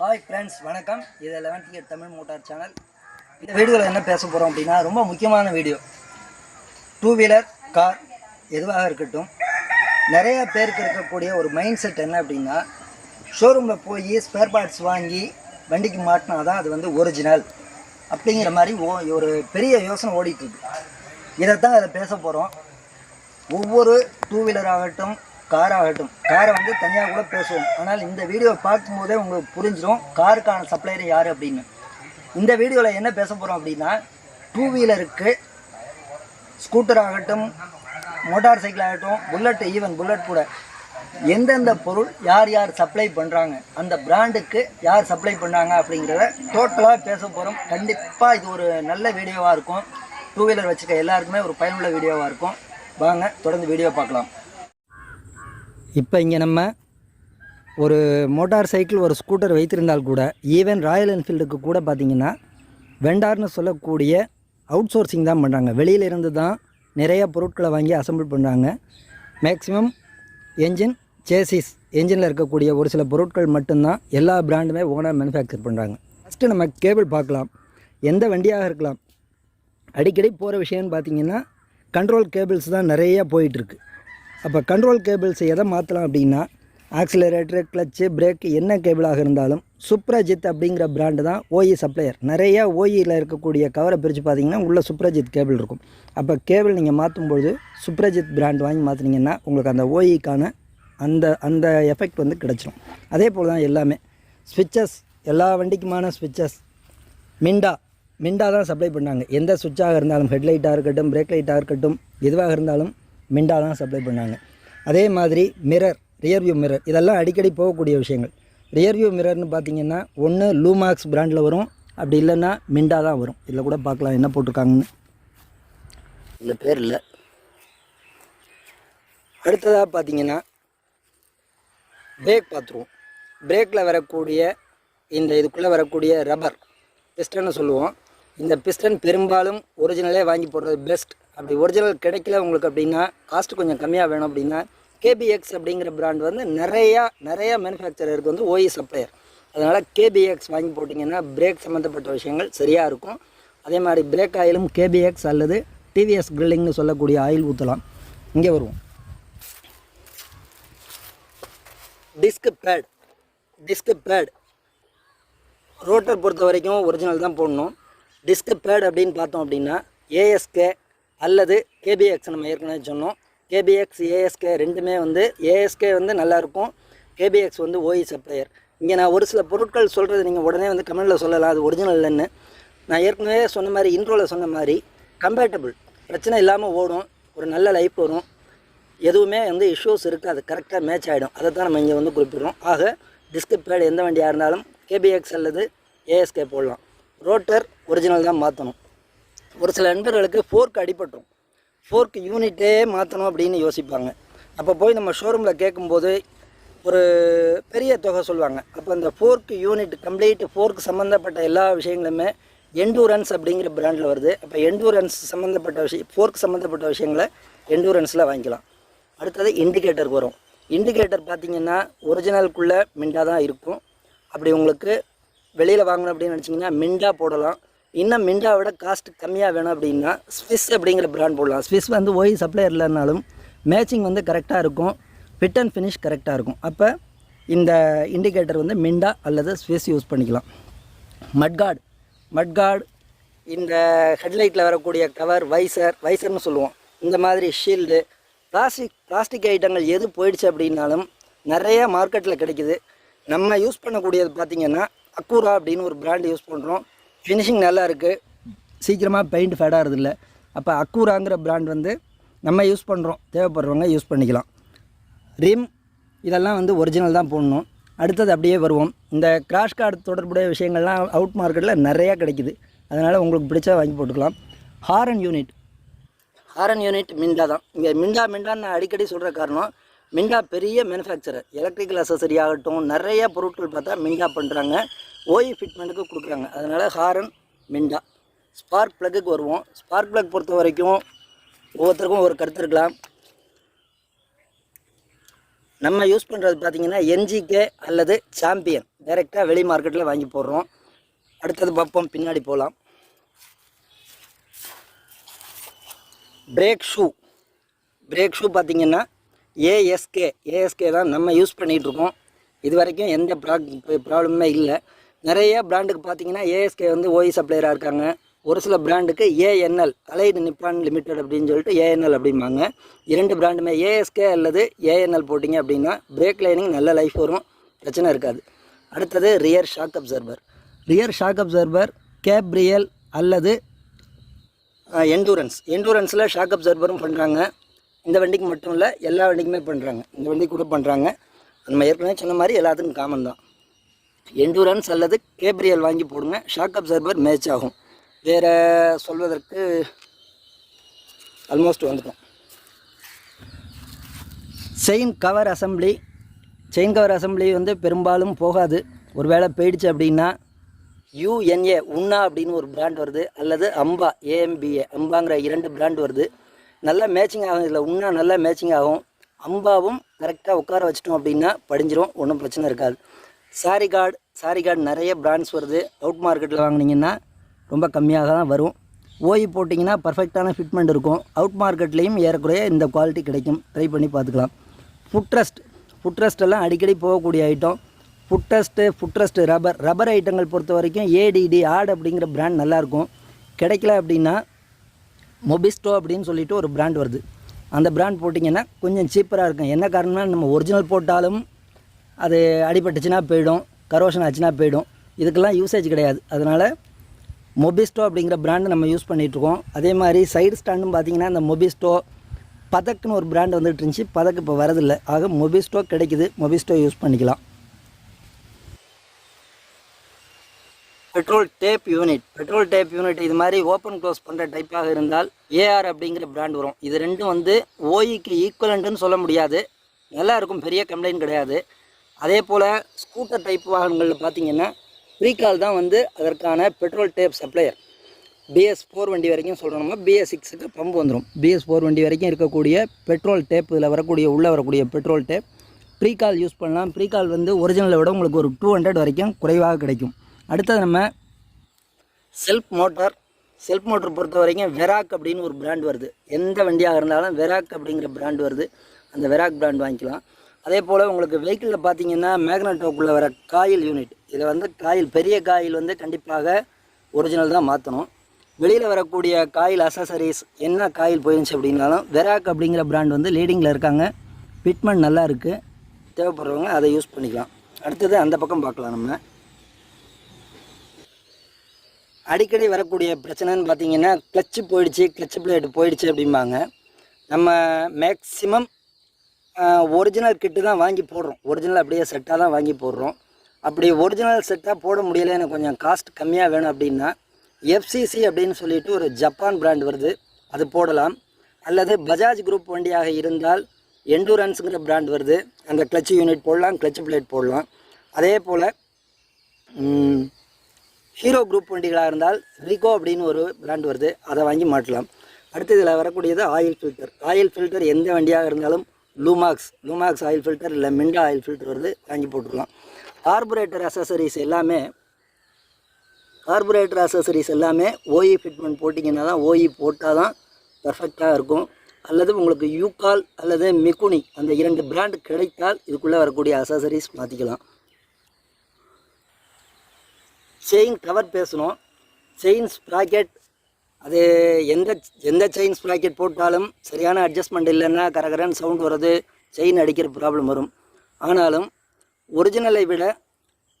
Hi friends வணக்கம். இது eleventh year Tamil motor channel இந்த வீடியோவில் என்ன பேச போகிறோம் அப்படின்னா ரொம்ப முக்கியமான வீடியோ. டூ வீலர் கார் எதுவாக இருக்கட்டும் நிறைய பேருக்கு இருக்கக்கூடிய ஒரு மைண்ட் செட் என்ன அப்படின்னா ஷோரூமில் போய் ஸ்பேர் பார்ட்ஸ் வாங்கி வண்டிக்கு மாட்டினா தான் அது வந்து ஒரிஜினல் அப்படிங்கிற மாதிரி ஓ ஒரு பெரிய யோசனை ஓடிட்டுருக்கு இதை தான் அதில் பேச போகிறோம் ஒவ்வொரு டூ வீலர் ஆகட்டும் காராகட்டும். காரை வந்து தனியாக கூட பேசுவோம். ஆனால் இந்த வீடியோவை பார்க்கும்போதே உங்களுக்கு புரிஞ்சிடும் காருக்கான சப்ளையர் யார் அப்படின்னு. இந்த வீடியோவில் என்ன பேச போகிறோம் அப்படின்னா டூ வீலருக்கு ஸ்கூட்டர் ஆகட்டும் மோட்டார் சைக்கிள் ஆகட்டும் புல்லட் ஈவன் புல்லட் கூட. எந்தெந்த பொருள் யார் யார் சப்ளை பண்ணுறாங்க அந்த பிராண்டுக்கு யார் சப்ளை பண்ணாங்க அப்படிங்கிறத டோட்டலாக பேச போகிறோம் கண்டிப்பாக இது ஒரு நல்ல வீடியோவாக இருக்கும். டூ வீலர் வச்சுக்க எல்லாருக்குமே ஒரு பயனுள்ள வீடியோவாக இருக்கும். வாங்க தொடர்ந்து வீடியோ பார்க்கலாம். இப்போ இங்கே நம்ம ஒரு மோட்டார் சைக்கிள் ஒரு ஸ்கூட்டர் வைத்திருந்தால் கூட ஈவன் ராயல் என்ஃபீல்டுக்கு கூட பார்த்திங்கன்னா வெண்டார்னு சொல்லக்கூடிய அவுட் சோர்சிங் தான் பண்ணுறாங்க வெளியில் இருந்து தான் நிறைய பொருட்களை வாங்கி அசம்பிள் பண்ணுறாங்க மேக்ஸிமம் என்ஜின் சேசிஸ் என்ஜினில் இருக்கக்கூடிய ஒரு சில பொருட்கள் மட்டும்தான் எல்லா பிராண்டுமே ஓனாக மேனுஃபேக்சர் பண்ணுறாங்க ஃபஸ்ட்டு நம்ம கேபிள் பார்க்கலாம். எந்த வண்டியாக இருக்கலாம். அடிக்கடி போகிற விஷயம்னு பார்த்தீங்கன்னா கண்ட்ரோல் கேபிள்ஸ் தான் நிறையா போயிட்டுருக்கு அப்போ கண்ட்ரோல் கேபிள்ஸ் எதை மாற்றலாம் அப்படின்னா ஆக்சிலரேட்டரு கிளச்சு பிரேக் என்ன கேபிளாக இருந்தாலும் சுப்ரஜித் அப்படிங்கிற பிராண்டு தான் ஓஇ சப்ளையர் நிறையா ஓஇயில் இருக்கக்கூடிய கவரை பிரித்து பார்த்தீங்கன்னா உள்ளே சுப்ரஜித் கேபிள் இருக்கும். அப்போ கேபிள் நீங்கள் மாற்றும்பொழுது சுப்ரஜித் பிராண்ட் வாங்கி மாற்றினீங்கன்னா உங்களுக்கு அந்த ஓஇக்கான அந்த அந்த எஃபெக்ட் வந்து கிடச்சிரும். அதே போல் தான் எல்லாமே. ஸ்விட்சஸ் எல்லா வண்டிக்குமான ஸ்விட்சஸ் மிண்டா மிண்டா தான் சப்ளை பண்ணாங்க. எந்த சுவிட்சாக இருந்தாலும் ஹெட்லைட்டாக இருக்கட்டும் பிரேக் லைட்டாக இருக்கட்டும் எதுவாக இருந்தாலும் மிண்டா தான் சப்ளை பண்ணாங்க. அதே மாதிரி மிரர் ரியர்வியூ மிரர் இதெல்லாம் அடிக்கடி போகக்கூடிய விஷயங்கள். ரியர்வியூ மிரர்னு பார்த்தீங்கன்னா ஒன்று லூமாக்ஸ் பிராண்டில் வரும் அப்படி இல்லைன்னா மிண்டா தான் வரும். இதில் கூட பார்க்கலாம் என்ன போட்டிருக்காங்கன்னு. இந்த பேர் இல்லை. அடுத்ததாக பார்த்தீங்கன்னா பிரேக் பார்த்துருவோம் பிரேக்கில் வரக்கூடிய இந்த இதுக்குள்ளே வரக்கூடிய ரப்பர் பிஸ்டன்னு சொல்லுவோம். இந்த பிஸ்டன் பெரும்பாலும் ஒரிஜினலே வாங்கி போடுறது பெஸ்ட் அப்படி ஒரிஜினல் கிடைக்கல உங்களுக்கு அப்படின்னா காஸ்ட் கொஞ்சம் கம்மியாக வேணும் அப்படின்னா கேபிஎக்ஸ் அப்படிங்கிற பிராண்ட் வந்து நிறையா நிறையா மேனுஃபேக்சரருக்கு வந்து ஓஇ சப்ளையர் அதனால் கேபிஎக்ஸ் வாங்கி போட்டிங்கன்னா பிரேக் சம்மந்தப்பட்ட விஷயங்கள் சரியாக இருக்கும். அதே மாதிரி பிரேக் ஆயிலும் கேபிஎக்ஸ் அல்லது டிவிஎஸ் கிரில்லிங்னு சொல்லக்கூடிய ஆயில் ஊற்றலாம் இங்கே வருவோம். Disc pad disc pad rotor பொறுத்த வரைக்கும் ஒரிஜினல் தான் போடணும். டிஸ்க் பேட் அப்படின்னு பார்த்தோம் அப்படின்னா ஏஎஸ்கே அல்லது கேபிஎக்ஸ் நம்ம ஏற்கனவே சொன்னோம். கேபிஎக்ஸ் ஏஎஸ்கே ரெண்டுமே வந்து ஏஎஸ்கே வந்து நல்லாயிருக்கும் கேபிஎக்ஸ் வந்து ஓஇ சப்ளையர் இங்கே நான் ஒரு சில பொருட்கள் சொல்கிறது நீங்கள் உடனே வந்து கமெண்டில் சொல்லலாம். அது ஒரிஜினல் இல்லைன்னு. நான் ஏற்கனவே சொன்ன மாதிரி இன்ட்ரோவில் சொன்ன மாதிரி கம்பேட்டபிள் பிரச்சனை இல்லாமல் ஓடும். ஒரு நல்ல லைஃப் வரும். எதுவுமே வந்து இஷ்யூஸ் இருக்குது அது கரெக்டாக மேட்ச் ஆகிடும் அதை தான் நம்ம இங்கே வந்து குறிப்பிடுறோம். ஆக டிஸ்க் பேட் எந்த வண்டியாக இருந்தாலும் கேபிஎக்ஸ் அல்லது ஏஎஸ்கே போடலாம். ரோட்டர் ஒரிஜினல் தான் மாற்றணும் ஒரு சில நண்பர்களுக்கு ஃபோர்க் அடிபட்டுரும். ஃபோர்க் யூனிட்டே மாற்றணும் அப்படின்னு யோசிப்பாங்க. அப்போ போய் நம்ம ஷோரூமில் கேட்கும்போது ஒரு பெரிய தொகை சொல்லுவாங்க. அப்போ அந்த ஃபோர்க் யூனிட் கம்ப்ளீட் ஃபோர்க் சம்மந்தப்பட்ட எல்லா விஷயங்களுமே எண்டூரன்ஸ் அப்படிங்கிற பிராண்டில் வருது. அப்போ எண்டூரன்ஸ் சம்மந்தப்பட்ட விஷயம் ஃபோர்க் சம்மந்தப்பட்ட விஷயங்களை எண்டூரன்ஸில் வாங்கிக்கலாம். அடுத்தது இண்டிகேட்டருக்கு வரும். இண்டிகேட்டர் பார்த்தீங்கன்னா ஒரிஜினலுக்குள்ளே மிண்டா தான் இருக்கும். அப்படி உங்களுக்கு வெளியில் வாங்கணும் அப்படின்னு நினச்சிங்கன்னா மிண்டா போடலாம். இன்னும் மிண்டா விட காஸ்ட் கம்மியாக வேணும் அப்படின்னா ஸ்விஸ் அப்படிங்கிற ப்ராண்ட் போடலாம். ஸ்விஸ் வந்து ஓய் சப்ளையர் இல்லைனாலும் மேட்சிங் வந்து கரெக்டாக இருக்கும். ஃபிட் அண்ட் ஃபினிஷ் கரெக்டாக இருக்கும். அப்போ இந்த இண்டிகேட்டர் வந்து மிண்டா அல்லது ஸ்விஸ் யூஸ் பண்ணிக்கலாம். மட்கார்டு மட்கார்டு இந்த ஹெட்லைட்டில் வரக்கூடிய கவர் வைசர் வைசர்னு சொல்லுவோம். இந்த மாதிரி ஷீல்டு பிளாஸ்டிக் பிளாஸ்டிக் ஐட்டங்கள் எது போயிடுச்சு அப்படின்னாலும் நிறைய மார்க்கெட்டில் கிடைக்குது. நம்ம யூஸ் பண்ணக்கூடியது பார்த்திங்கன்னா அக்கூரா அப்படின்னு ஒரு பிராண்ட் யூஸ் பண்ணுறோம் ஃபினிஷிங் நல்லா இருக்குது சீக்கிரமாக பெயிண்ட் ஃபேட் ஆகிறதில்ல. அப்போ அக்கூராங்கிற பிராண்ட் வந்து நம்ம யூஸ் பண்ணுறோம் தேவைப்படுறவங்க யூஸ் பண்ணிக்கலாம். ரிம் இதெல்லாம் வந்து ஒரிஜினல் தான் போடணும். அடுத்தது அப்படியே வருவோம். இந்த கிராஷ் கார்டு தொடர்புடைய விஷயங்கள்லாம் அவுட் மார்க்கெட்டில் நிறையா கிடைக்குது. அதனால் உங்களுக்கு பிடிச்சா வாங்கி போட்டுக்கலாம். Horn unit horn unit Minda தான். இங்கே மிண்டா மிண்டான்னு நான் அடிக்கடி சொல்கிற காரணம் மின்கா பெரிய மேனுஃபேக்சரர் எலக்ட்ரிக்கல் அசசரி ஆகட்டும் நிறைய பொருட்கள் பார்த்தா மின்கா பண்ணுறாங்க ஓய் ஃபிட்மெண்ட்டுக்கு கொடுக்குறாங்க. அதனால் ஹாரன் மின்டா ஸ்பார்க் ப்ளக்குக்கு வருவோம். ஸ்பார்க் ப்ளக் பொறுத்த வரைக்கும் ஒவ்வொருத்தருக்கும் ஒரு கருத்து இருக்கலாம். நம்ம யூஸ் பண்ணுறது பார்த்திங்கன்னா என்ஜிகே அல்லது சாம்பியன். டைரெக்டாக வெளி மார்க்கெட்டில் வாங்கி போடுறோம். அடுத்தது பார்ப்போம். பின்னாடி போகலாம் பிரேக் ஷூ பிரேக் ஷூ பார்த்தீங்கன்னா ஏஎஸ்கே ஏஎஸ்கே தான் நம்ம யூஸ் பண்ணிகிட்ருக்கோம் இது வரைக்கும் எந்த ப்ரா ப்ராப்ளமே இல்லை. நிறைய பிராண்டுக்கு பார்த்தீங்கன்னா ஏஎஸ்கே வந்து ஓஇ சப்ளையராக இருக்காங்க. ஒரு சில பிராண்டுக்கு ஏஎன்எல் அலைடு நிப்பான் லிமிடெட் அப்படின்னு சொல்லிட்டு ஏஎன்எல் அப்படிம்பாங்க. இரண்டு பிராண்டுமே ஏஎஸ்கே அல்லது ஏஎன்எல் போட்டிங்க அப்படின்னா பிரேக் லைனிங் நல்ல லைஃப் வரும். பிரச்சனை இருக்காது. அடுத்தது rear shock absorber rear shock absorber Gabriel அல்லது எண்டூரன்ஸ் எண்டூரன்ஸில் ஷாக் அப்சர்வரும் பண்ணுறாங்க இந்த வண்டிக்கு மட்டும் இல்லை எல்லா வண்டிக்குமே பண்ணுறாங்க இந்த வண்டிக்கு கூட பண்ணுறாங்க நம்ம ஏற்கனவே சொன்ன மாதிரி எல்லாத்துக்கும் காமன் தான். எண்டூரன்ஸ் அல்லது கேப்ரியல் வாங்கி போடுங்க. ஷாக் அப்சர்வர் மேட்ச் ஆகும். வேறு சொல்வதற்கு ஆல்மோஸ்ட் வந்துட்டோம். Chain cover assembly chain cover assembly வந்து பெரும்பாலும் போகாது. ஒருவேளை போயிடுச்சு அப்படின்னா யூஎன்ஏ உண்ணா அப்படின்னு ஒரு பிராண்ட் வருது. அல்லது அம்பா ஏஎம்பிஏ அம்பாங்கிற இரண்டு பிராண்ட் வருது. நல்லா மேட்சிங் ஆகும். இதில் உண்ணா நல்லா மேட்சிங் ஆகும். அம்பாவும் கரெக்டாக உட்கார வச்சிட்டோம் அப்படின்னா படிஞ்சிரும். ஒன்றும் பிரச்சனை இருக்காது. சாரி கார்டு சாரி கார்டு நிறைய பிராண்ட்ஸ் வருது. அவுட் மார்க்கெட்டில் வாங்குனீங்கன்னா ரொம்ப கம்மியாக தான் வரும். ஓய் போட்டிங்கன்னா பர்ஃபெக்டான ஃபிட்மெண்ட் இருக்கும். அவுட் மார்க்கெட்லேயும் ஏறக்குறைய இந்த குவாலிட்டி கிடைக்கும். ட்ரை பண்ணி பார்த்துக்கலாம். ஃபுட்ரஸ்ட் ஃபுட்ரஸ்ட் எல்லாம் அடிக்கடி போகக்கூடிய item footrest footrest rubber rubber ஐட்டங்கள் பொறுத்த வரைக்கும் ஏடிடி ஆட் அப்படிங்கிற பிராண்ட் நல்லாயிருக்கும் கிடைக்கல அப்படின்னா மொபிஸ்டோ அப்படின்னு சொல்லிட்டு ஒரு பிராண்ட் வருது. அந்த பிராண்ட் போட்டிங்கன்னா கொஞ்சம் சீப்பராக இருக்கும். என்ன காரணம்னா நம்ம ஒரிஜினல் போட்டாலும் அது அடிபட்டுச்சுன்னா போயிடும் கரோஷன் ஆச்சுன்னா போயிடும். இதுக்கெல்லாம் யூசேஜ் கிடையாது. அதனால் மொபிஸ்டோ அப்படிங்கிற பிராண்டு நம்ம யூஸ் பண்ணிகிட்ருக்கோம் அதே மாதிரி சைடு ஸ்டாண்டும் பார்த்தீங்கன்னா இந்த மொபிஸ்டோ பதக்குன்னு ஒரு பிராண்ட் வந்துட்டு இருந்துச்சு. பதக்கு இப்போ வரதில்லை. ஆக மொபிஸ்டோ கிடைக்குது. மொபிஸ்டோ யூஸ் பண்ணிக்கலாம். Petrol tap unit. Petrol tap unit இது மாதிரி ஓப்பன் க்ளோஸ் பண்ணுற டைப்பாக இருந்தால் ஏஆர் அப்படிங்கிற பிராண்ட் வரும். இது ரெண்டும் வந்து ஓஇக்கு ஈக்குவலண்ட்டுன்னு சொல்ல முடியாது. நல்லா இருக்கும் பெரிய கம்ப்ளைண்ட் கிடையாது. அதே போல் ஸ்கூட்டர் டைப் வாகனங்களில் பார்த்தீங்கன்னா ப்ரீகால் தான் வந்து அதற்கான petrol tap supplier BS four வண்டி வரைக்கும் சொல்கிறோம்னா பிஎஸ் சிக்ஸுக்கு பம்பு வந்துடும் பிஎஸ் ஃபோர் வண்டி வரைக்கும் இருக்கக்கூடிய பெட்ரோல் டேப் இதில் வரக்கூடிய உள்ளே வரக்கூடிய பெட்ரோல் டேப் ப்ரீகால் யூஸ் பண்ணலாம். ப்ரீகால் வந்து ஒரிஜினலை விட உங்களுக்கு ஒரு டூ ஹண்ட்ரட் வரைக்கும் குறைவாக கிடைக்கும். அடுத்தது நம்ம செல்ஃப் மோட்டார் செல்ஃப் மோட்டர் பொறுத்த வரைக்கும் வெராக் அப்படின்னு ஒரு பிராண்ட் வருது. எந்த வண்டியாக இருந்தாலும் வெராக் அப்படிங்கிற பிராண்ட் வருது. அந்த வெராக் பிராண்ட் வாங்கிக்கலாம். அதே போல் உங்களுக்கு வெஹிக்கிளில் பார்த்தீங்கன்னா மேக்னட்டோக்குள்ளே வர காயில் யூனிட் இதில் வந்து காயில் பெரிய காயில் வந்து கண்டிப்பாக ஒரிஜினல் தான் மாற்றணும் வெளியில் வரக்கூடிய காயில் அசசரிஸ் என்ன காயில் போயிருந்துச்சு அப்படின்னாலும் வெராக் அப்படிங்கிற பிராண்ட் வந்து லீடிங்கில் இருக்காங்க. பிட்மெண்ட் நல்லா இருக்குது தேவைப்படுறவங்க அதை யூஸ் பண்ணிக்கலாம். அடுத்தது அந்த பக்கம் பார்க்கலாம் நம்ம. அடிக்கடி வரக்கூடிய பிரச்சனைன்னு பார்த்தீங்கன்னா கிளச்சு போயிடுச்சு கிளச்சு பிளேட் போயிடுச்சு அப்படிம்பாங்க. நம்ம மேக்ஸிமம் ஒரிஜினல் கிட்டு தான் வாங்கி போடுறோம். ஒரிஜினல் அப்படியே செட்டாக தான் வாங்கி போடுறோம். அப்படி ஒரிஜினல் செட்டாக போட முடியல எனக்கு கொஞ்சம் காஸ்ட் கம்மியாக வேணும் அப்படின்னா எஃப்சிசி அப்படின்னு சொல்லிட்டு ஒரு ஜப்பான் பிராண்ட் வருது. அது போடலாம். அல்லது பஜாஜ் குரூப் வண்டியாக இருந்தால் எண்டூரன்ஸுங்கிற பிராண்ட் வருது. அந்த கிளச்சு யூனிட் போடலாம் கிளச்சு பிளேட் போடலாம். அதே போல் ஹீரோ குரூப் வண்டிகளாக இருந்தால் ரிகோ அப்படின்னு ஒரு பிராண்ட் வருது. அதை வாங்கி மாட்டலாம் அடுத்து இதில் வரக்கூடியது ஆயில் ஃபில்டர் ஆயில் ஃபில்டர் எந்த வண்டியாக இருந்தாலும் லூமாக்ஸ் லூமாக்ஸ் ஆயில் ஃபில்டர் இல்லை மிண்டா ஆயில் ஃபில்டர் வருது வாங்கி போட்டுக்கலாம். கார்பரேட்டர் அசசரிஸ் எல்லாமே கார்பரேட்டர் அசசரிஸ் எல்லாமே ஓஇ ஃபிட்மெண்ட் போட்டிங்கன்னா தான் ஓஇ போட்டால் தான் பர்ஃபெக்டாக இருக்கும். அல்லது உங்களுக்கு யூகால் அல்லது மிகுனி அந்த இரண்டு பிராண்ட் கிடைத்தால் இதுக்குள்ளே வரக்கூடிய அசசரிஸ் மாற்றிக்கலாம் செயின் கவர் பேசணும். செயின் ஸ்ப்ராக்கெட் அது எந்த எந்த செயின் ஸ்ப்ராக்கெட் போட்டாலும் சரியான அட்ஜஸ்ட்மெண்ட் இல்லைன்னா கரகரன்னு சவுண்ட் வர்றது செயின் அடிக்கிற ப்ராப்ளம் வரும். ஆனாலும் ஒரிஜினலை விட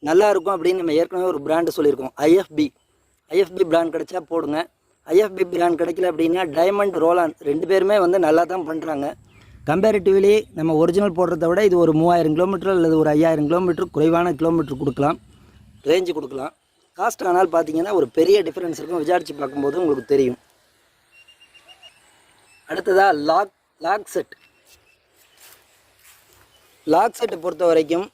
நல்லா இருக்கும் அப்படின்னு நம்ம ஏற்கனவே ஒரு பிராண்டு சொல்லியிருக்கோம் ஐஎஃப்பி ஐஎஃப்பி பிராண்ட் கிடைச்சா போடுங்க. ஐஎஃப்பி பிராண்ட் கிடைக்கல அப்படின்னா டைமண்ட் ரோலான் ரெண்டு பேருமே வந்து நல்லா தான் பண்ணுறாங்க கம்பேரிட்டிவ்லி நம்ம ஒரிஜினல் போடுறத விட இது ஒரு மூவாயிரம் கிலோமீட்டர் அல்லது ஒரு ஐயாயிரம் கிலோமீட்டர் குறைவான கிலோமீட்டர் கொடுக்கலாம். ரேஞ்சு கொடுக்கலாம். காஸ்ட் ஆனால் பார்த்தீங்கன்னா ஒரு பெரிய டிஃப்ரென்ஸ் இருக்கும். விசாரித்து பார்க்கும்போது உங்களுக்கு தெரியும். அடுத்ததாக லாக் லாக் செட் லாக் செட்டை பொறுத்த வரைக்கும்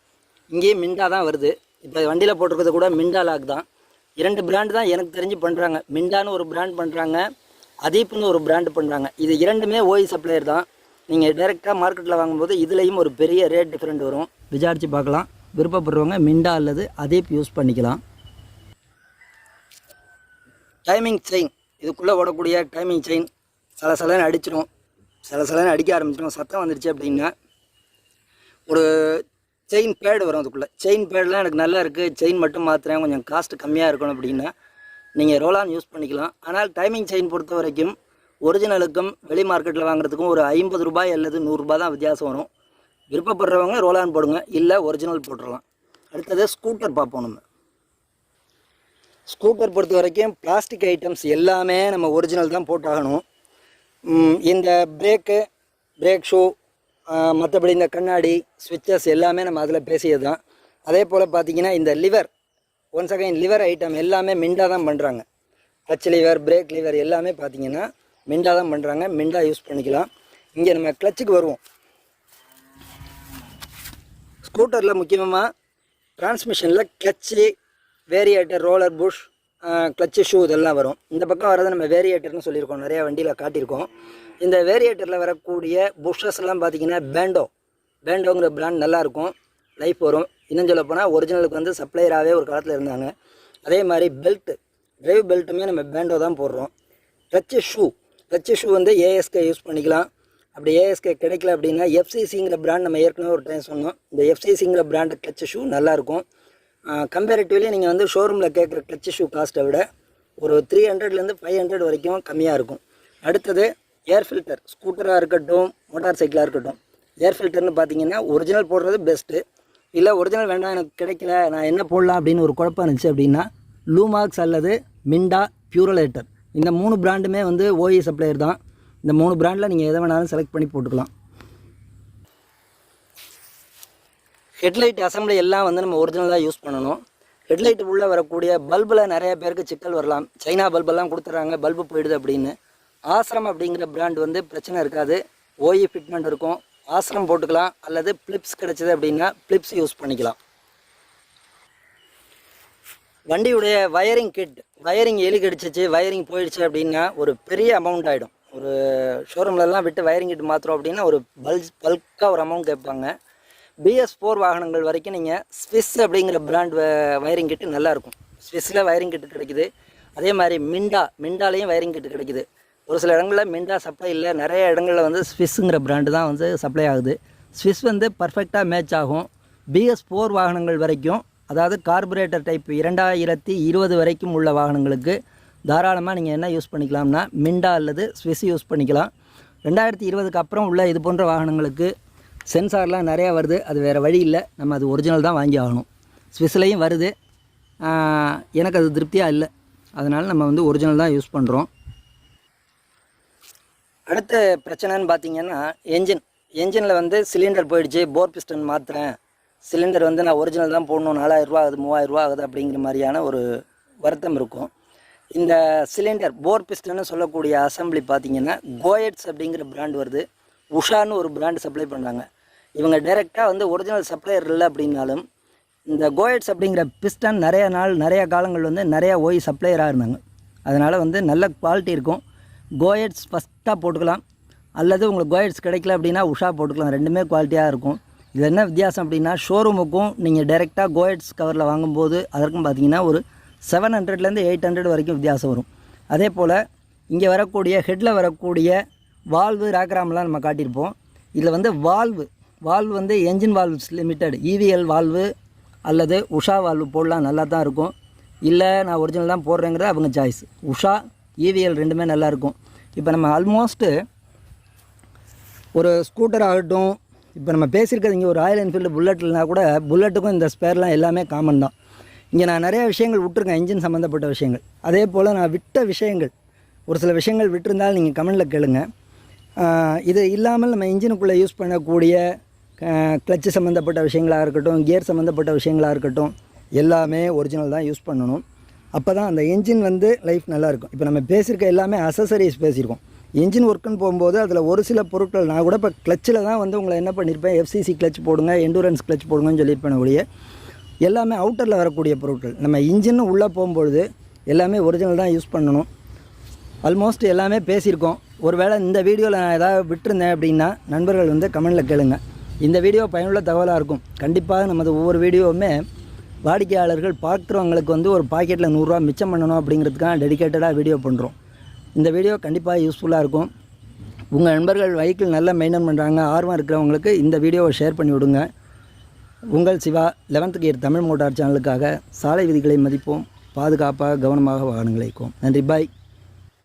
இங்கேயும் மிண்டா தான் வருது. இப்போ வண்டியில் போட்டிருக்கிறது கூட மிண்டா லாக் தான். இரண்டு பிராண்டு தான் எனக்கு தெரிஞ்சு பண்ணுறாங்க மிண்டான்னு ஒரு பிராண்ட் பண்ணுறாங்க அதீப்னு ஒரு பிராண்டு பண்ணுறாங்க இது இரண்டுமே ஓய் சப்ளையர் தான். நீங்கள் டைரெக்டாக மார்க்கெட்டில் வாங்கும்போது இதுலேயும் ஒரு பெரிய ரேட் டிஃப்ரெண்ட் வரும். விசாரித்து பார்க்கலாம். விருப்பப்படுறவங்க மிண்டா அல்லது அதீப் யூஸ் பண்ணிக்கலாம். டைமிங் செயின் இதுக்குள்ளே ஓடக்கூடிய டைமிங் செயின் சில சிலன்னு அடிச்சிடும் சில சிலன்னு அடிக்க ஆரம்பிச்சிடும் சத்தம் வந்துடுச்சு அப்படின்னா ஒரு செயின் பேடு வரும் அதுக்குள்ளே. செயின் பேடெலாம் எனக்கு நல்லா இருக்குது செயின் மட்டும் மாற்றுறேன் கொஞ்சம் காஸ்ட் கம்மியாக இருக்கணும் அப்படின்னா நீங்கள் ரோலான் யூஸ் பண்ணிக்கலாம். ஆனால் டைமிங் செயின் பொறுத்த வரைக்கும் ஒரிஜினலுக்கும் வெளி மார்க்கெட்டில் வாங்குறதுக்கும் ஒரு ஐம்பது ரூபாய் அல்லது நூறுரூபா தான் வித்தியாசம் வரும். விருப்பப்படுறவங்க ரோலான் போடுங்க. இல்லை ஒரிஜினல் போட்டுடலாம் அடுத்தது ஸ்கூட்டர் பார்ப்போம் நம்ம. ஸ்கூட்டர் பொறுத்த வரைக்கும் பிளாஸ்டிக் ஐட்டம்ஸ் எல்லாமே நம்ம ஒரிஜினல் தான் போட்டாகணும். இந்த பிரேக்கு பிரேக் ஷூ மற்றபடி இந்த கண்ணாடி ஸ்விட்சஸ் எல்லாமே நம்ம அதில் பேசியது தான். அதே போல் பார்த்தீங்கன்னா இந்த lever one second lever item எல்லாமே மிண்டாக தான் பண்ணுறாங்க டச் லிவர் பிரேக் லிவர் எல்லாமே பார்த்தீங்கன்னா மிண்டாக தான் பண்ணுறாங்க மிண்டாக யூஸ் பண்ணிக்கலாம். இங்கே நம்ம கிளச்சுக்கு வருவோம். ஸ்கூட்டரில் முக்கியமாக டிரான்ஸ்மிஷனில் clutch variator roller bush clutch shoe இதெல்லாம் வரும். இந்த பக்கம் வரதை நம்ம வேரியேட்டர்னு சொல்லியிருக்கோம். நிறையா வண்டியில் காட்டியிருக்கோம். இந்த வேரியேட்டரில் வரக்கூடிய புஷ்ஷஸ் எல்லாம் பார்த்தீங்கன்னா பேண்டோ பேண்டோங்கிற பிராண்ட் நல்லாயிருக்கும் லைஃப் வரும். இன்னும் சொல்ல போனால் ஒரிஜினலுக்கு வந்து சப்ளையராகவே ஒரு காலத்தில் இருந்தாங்க. அதே மாதிரி பெல்ட்டு ட்ரைவ் பெல்ட்டுமே நம்ம பேண்டோ தான் போடுறோம். டச்சு ஷூ டச்சு ஷூ வந்து ஏஎஸ்கே யூஸ் பண்ணிக்கலாம். அப்படி ஏஎஸ்கே கிடைக்கல அப்படின்னா எஃப்சிசிங்கிற பிராண்ட் நம்ம ஏற்கனவே ஒரு டைம் சொன்னோம். இந்த எஃப்சிசிங்கிற பிராண்டு கிளச் ஷூ நல்லாயிருக்கும் கம்பேரிட்டிவ்லி நீங்கள் வந்து ஷோரூமில் கேட்குற கிளச் ஷூ காஸ்ட்டை விட ஒரு த்ரீ ஹண்ட்ரட்லேருந்து ஃபைவ் ஹண்ட்ரட் வரைக்கும் கம்மியாக இருக்கும். அடுத்தது ஏர் ஃபில்டர் ஸ்கூட்டராக இருக்கட்டும் மோட்டார் சைக்கிளாக இருக்கட்டும். ஏர் ஃபில்டர்னு பார்த்தீங்கன்னா ஒரிஜினல் போடுறது பெஸ்ட்டு இல்லை ஒரிஜினல் வேண்டாம் எனக்கு கிடைக்கல நான் என்ன போடலாம் அப்படின்னு ஒரு குழப்பம் இருந்துச்சு அப்படின்னா லூமாக்ஸ் அல்லது மிண்டா பியூரலேட்டர் இந்த மூணு பிராண்டுமே வந்து ஓஇ சப்ளையர் தான். இந்த மூணு பிராண்டில் நீங்கள் எதை வேணாலும் செலக்ட் பண்ணி போட்டுக்கலாம். ஹெட்லைட் அசம்பிளி எல்லாம் வந்து நம்ம ஒரிஜினலாக யூஸ் பண்ணணும். ஹெட்லைட் உள்ளே வரக்கூடிய பல்பில் நிறைய பேருக்கு சிக்கல் வரலாம். சைனா பல்பெல்லாம் கொடுத்துட்றாங்க பல்பு போயிடுது அப்படின்னு. ஆசிரம் அப்படிங்கிற பிராண்ட் வந்து பிரச்சனை இருக்காது. ஓஇ ஃபிட்மெண்ட் இருக்கும். ஆசிரம் போட்டுக்கலாம். அல்லது ஃப்ளிப்ஸ் கிடச்சிது அப்படின்னா ஃப்ளிப்ஸ் யூஸ் பண்ணிக்கலாம். வண்டியுடைய வயரிங் கிட் வயரிங் எலி கடிச்சிச்சு வயரிங் போயிடுச்சு அப்படின்னா ஒரு பெரிய அமௌண்ட் ஆகிடும் ஒரு ஷோரூம்லலாம் விட்டு வயரிங் கிட் மாற்றுறோம் அப்படின்னா ஒரு பல்ஸ் பல்காக ஒரு அமௌண்ட் கேட்பாங்க. பிஎஸ் ஃபோர் வாகனங்கள் வரைக்கும் நீங்கள் ஸ்விஸ் அப்படிங்கிற பிராண்ட் வயரிங் கிட்டு நல்லாயிருக்கும். ஸ்விஸ்ஸில் வயரிங் கிட்டு கிடைக்குது. அதே மாதிரி மிண்டா மிண்டாலேயும் வயரிங் கிட்டு கிடைக்குது. ஒரு சில இடங்களில் மிண்டா சப்ளை இல்லை. நிறைய இடங்களில் வந்து ஸ்விஸ்ஸுங்கிற பிராண்டு தான் வந்து சப்ளை ஆகுது. ஸ்விஸ் வந்து பர்ஃபெக்டாக மேட்ச் ஆகும். பிஎஸ் ஃபோர் வாகனங்கள் வரைக்கும் அதாவது கார்பரேட்டர் டைப் இரண்டாயிரத்தி இருபது வரைக்கும் உள்ள வாகனங்களுக்கு தாராளமாக நீங்கள் என்ன யூஸ் பண்ணிக்கலாம்னா மிண்டா அல்லது ஸ்விஸ் யூஸ் பண்ணிக்கலாம். ரெண்டாயிரத்தி இருபதுக்கு அப்புறம் உள்ள இது போன்ற வாகனங்களுக்கு சென்சார்லாம் நிறையா வருது. அது வேறு வழி இல்லை. நம்ம அது ஒரிஜினல் தான் வாங்கி ஆகணும். ஸ்விஸ்லேயும் வருது. எனக்கு அது திருப்தியாக இல்லை. அதனால் நம்ம வந்து ஒரிஜினல் தான் யூஸ் பண்ணுறோம் அடுத்த பிரச்சனைன்னு பார்த்தீங்கன்னா என்ஜின் என்ஜினில் வந்து சிலிண்டர் போயிடுச்சு. போர் பிஸ்டன் மாற்றுறேன் சிலிண்டர் வந்து நான் ஒரிஜினல் தான் போடணும். நாலாயிரரூவா ஆகுது மூவாயிரரூவா ஆகுது அப்படிங்கிற மாதிரியான ஒரு வருத்தம் இருக்கும். இந்த சிலிண்டர் போர் பிஸ்டன்னு சொல்லக்கூடிய அசம்பிளி பார்த்தீங்கன்னா கோயட்ஸ் அப்படிங்கிற பிராண்ட் வருது. உஷான்னு ஒரு பிராண்ட் சப்ளை பண்ணுறாங்க இவங்க டைரெக்டாக வந்து ஒரிஜினல் சப்ளையர் இல்லை அப்படின்னாலும் இந்த கோயட்ஸ் அப்படிங்கிற பிஸ்டன் நிறைய நாள் நிறைய காலங்கள் வந்து நிறையா ஓய் சப்ளையராக இருந்தாங்க. அதனால் வந்து நல்ல குவாலிட்டி இருக்கும். கோயட்ஸ் ஃபஸ்ட்டாக போட்டுக்கலாம். அல்லது உங்களுக்கு கோயட்ஸ் கிடைக்கல அப்படின்னா உஷா போட்டுக்கலாம். ரெண்டுமே குவாலிட்டியாக இருக்கும். இது என்ன வித்தியாசம் அப்படின்னா ஷோரூமுக்கும் நீங்கள் டைரெக்டாக கோயட்ஸ் கவரில் வாங்கும்போது அதற்கும் பார்த்தீங்கன்னா ஒரு செவன் ஹண்ட்ரட்லேருந்து எயிட் ஹண்ட்ரட் வரைக்கும் வித்தியாசம் வரும். அதே போல் இங்கே வரக்கூடிய ஹெட்டில் வரக்கூடிய வால்வு ரேக்ராம்லாம் நம்ம காட்டியிருப்போம். இதில் வந்து வால்வு வால்வ் வந்து engine valves limited EVL valve அல்லது உஷா வால்வு போடலாம் நல்லா தான் இருக்கும். இல்லை நான் ஒரிஜினல் தான் போடுறேங்கிறது அவங்க சாய்ஸ் உஷா இவிஎல் ரெண்டுமே நல்லாயிருக்கும். இப்போ நம்ம ஆல்மோஸ்ட்டு ஒரு ஸ்கூட்டர் ஆகட்டும் இப்போ நம்ம பேசியிருக்கிறது இங்கே ஒரு ராயல் என்ஃபீல்டு புல்லட்லனா கூட புல்லட்டுக்கும் இந்த ஸ்பேர்லாம் எல்லாமே காமன் தான். இங்கே நான் நிறைய விஷயங்கள் விட்டுருக்கேன் இன்ஜின் சம்மந்தப்பட்ட விஷயங்கள். அதே போல் நான் விட்ட விஷயங்கள் ஒரு சில விஷயங்கள் விட்டிருந்தாலும் நீங்கள் கமெண்டில் கேளுங்க. இது இல்லாமல் நம்ம இன்ஜினுக்குள்ளே யூஸ் பண்ணக்கூடிய கிளச்சு சம்மந்தப்பட்ட விஷயங்களாக இருக்கட்டும் கியர் சம்மந்தப்பட்ட விஷயங்களாக இருக்கட்டும் எல்லாமே ஒரிஜினல் தான் யூஸ் பண்ணணும். அப்போ தான் அந்த என்ஜின் வந்து லைஃப் நல்லாயிருக்கும் இப்போ நம்ம பேசியிருக்க எல்லாமே அசசரிஸ் பேசியிருக்கோம். என்ஜின் ஒர்க்குன்னு போகும்போது அதில் ஒரு சில பொருட்கள் நான் கூட இப்போ கிளச்சில் தான் வந்து உங்களை என்ன பண்ணியிருப்பேன் எஃப்சிசி கிளச் போடுங்க எண்டூரன்ஸ் கிளச் போடுங்கன்னு சொல்லியிருப்பேன் ஒழிய எல்லாமே அவுட்டரில் வரக்கூடிய பொருட்கள். நம்ம இன்ஜின் உள்ளே போகும்பொழுது எல்லாமே ஒரிஜினல் தான் யூஸ் பண்ணணும். ஆல்மோஸ்ட் எல்லாமே பேசியிருக்கோம். ஒருவேளை இந்த வீடியோவில் நான் ஏதாவது விட்டுருந்தேன் அப்படின்னா நண்பர்கள் வந்து கமெண்டில் கேளுங்கள் இந்த வீடியோ பயனுள்ள தகவலாக இருக்கும். கண்டிப்பாக நமது ஒவ்வொரு வீடியோவுமே வாடிக்கையாளர்கள் பார்க்குறவங்களுக்கு வந்து ஒரு பாக்கெட்டில் நூறுரூவா மிச்சம் பண்ணணும் அப்படிங்கிறதுக்காக டெடிகேட்டடாக வீடியோ பண்ணுறோம் இந்த வீடியோ கண்டிப்பாக யூஸ்ஃபுல்லாக இருக்கும். உங்கள் நண்பர்கள் வெஹிக்கிள் நல்லா மெயின்டைன் பண்ணுறாங்க ஆர்வம் இருக்கிறவங்களுக்கு இந்த வீடியோவை ஷேர் பண்ணி விடுங்க. உங்கள் Siva eleventh gear Tamil motor சேனலுக்காக சாலை விதிகளை மதிப்போம். பாதுகாப்பாக கவனமாக வாகனங்களை நன்றி பாய்